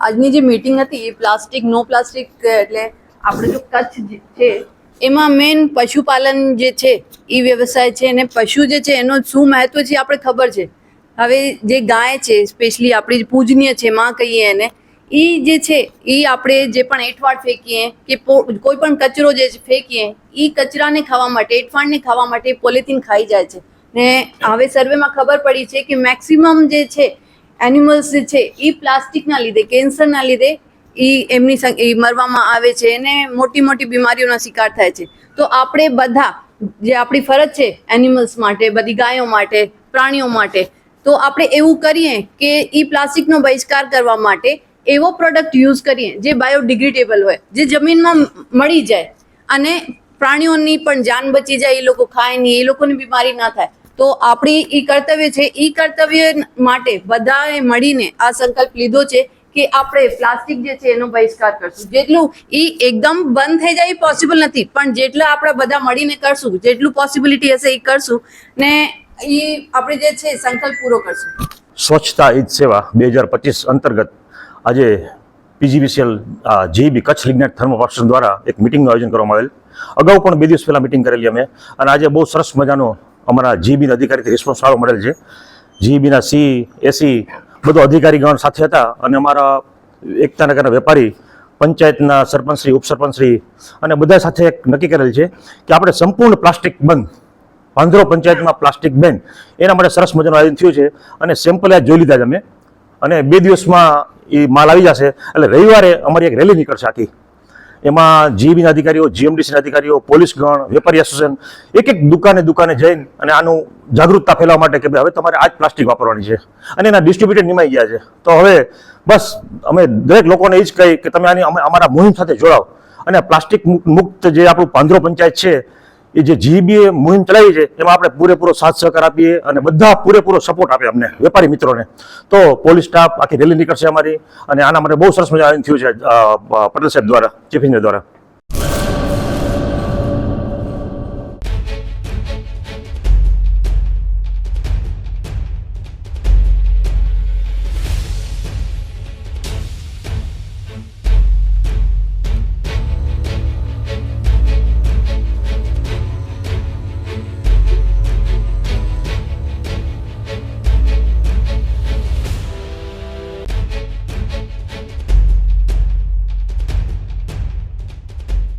આજની જે મીટિંગ હતી એ પ્લાસ્ટિક નો પ્લાસ્ટિક એટલે આપણે જો કચ્છ છે, એમાં મેન પશુપાલન જે છે એ વ્યવસાય છે અને પશુ જે છે, એનો શું મહત્વ છે આપણે ખબર છે. હવે જે ગાય છે સ્પેશિયલી આપણી પૂજનીય છે, માં કહીએ એને એ જે છે એ આપણે જે પણ એઠવાડ ફેંકીએ કે કોઈ પણ કચરો જે ફેંકીએ એ કચરાને ખાવા માટે, એઠવાડને ખાવા માટે પોલિથીન ખાઈ જાય છે. ને હવે સર્વેમાં ખબર પડી છે કે મેક્સિમમ જે છે એનિમલ્સ જે છે એ પ્લાસ્ટિકના લીધે કેન્સરના લીધે એ એમની એ મરવામાં આવે છે અને મોટી મોટી બીમારીઓના શિકાર થાય છે. તો આપણે બધા, જે આપણી ફરજ છે એનિમલ્સ માટે, બધી ગાયો માટે, પ્રાણીઓ માટે, તો આપણે એવું કરીએ કે એ પ્લાસ્ટિકનો બહિષ્કાર કરવા માટે એવો પ્રોડક્ટ યુઝ કરીએ જે બાયોડિગ્રેડેબલ હોય, જે જમીનમાં મળી જાય અને પ્રાણીઓની પણ જાન બચી જાય એ લોકો ખાય નહીં એ લોકોની બીમારી ના થાય. તો આપણી એ કર્તવ્ય છે એ કર્તવ્ય માટે બધાએ મળીને આ સંકલ્પ લીધો છે કે આપણે પ્લાસ્ટિક જે છે એનો બહિષ્કાર કરશું. જેટલું એ એકદમ બંધ થઈ જાય પોસિબલ નથી, પણ જેટલા આપણે બધા મળીને કરશું, જેટલું પોસિબિલિટી હશે એ કરશું ને એ આપણે જે છે સંકલ્પ પૂરો કરશું. સ્વચ્છતા ઈદ સેવા બે હજાર પચીસ અંતર્ગત આજે પીજીવીસીએલ જેબી કચ્છ લિગ્નેટ થર્મોપાર્સન દ્વારા એક મિટિંગનું આયોજન કરવામાં આવેલ. અગાઉ પણ બે દિવસ પહેલાં મિટિંગ કરેલી અમે. અને આજે બહુ સરસ મજાનો અમારા જીબીના અધિકારીથી રિસ્પોન્સ સારો મળેલ છે. જીબીના સી, એસી બધો અધિકારીગણ સાથે હતા અને અમારા એકતાનગરના વેપારી, પંચાયતના સરપંચશ્રી, ઉપસરપંચશ્રી અને બધા સાથે એક નક્કી કરેલ છે કે આપણે સંપૂર્ણ પ્લાસ્ટિક બંધ, પાંદરો પંચાયતમાં પ્લાસ્ટિક બેન, એના માટે સરસ મજાનું આયોજન થયું છે અને સેમ્પલ આ જોઈ લીધા છે અમે. અને બે દિવસમાં એ માલ આવી જશે. એટલે રવિવારે અમારી એક રેલી નીકળશે આખી. એમાં જીબીના અધિકારીઓ, જીએમડીસીના અધિકારીઓ, પોલીસ ગણ, વેપારી એસોસિએશન, એક એક દુકાને દુકાને જઈને અને આનું જાગૃતતા ફેલાવવા માટે કે ભાઈ હવે તમારે આ જ પ્લાસ્ટિક વાપરવાની છે અને એના ડિસ્ટ્રીબ્યુટર નિમાઈ ગયા છે. તો હવે બસ અમે દરેક લોકોને એ જ કહી કે તમે આની અમે અમારા મુહિમ સાથે જોડાઓ. અને પ્લાસ્ટિક મુક્ત જે આપણું પાંદરો પંચાયત છે એ જે જીબીએ મુહિમ ચલાવી છે, એમાં આપણે પૂરેપૂરો સાથ સહકાર આપીએ અને બધા પૂરેપૂરો સપોર્ટ આપે અમને, વેપારી મિત્રોને. તો પોલીસ સ્ટાફ આખી રેલી નીકળશે અમારી અને આના માટે બહુ સરસ મજા થયું છે પટેલ સાહેબ દ્વારા ચીફ દ્વારા.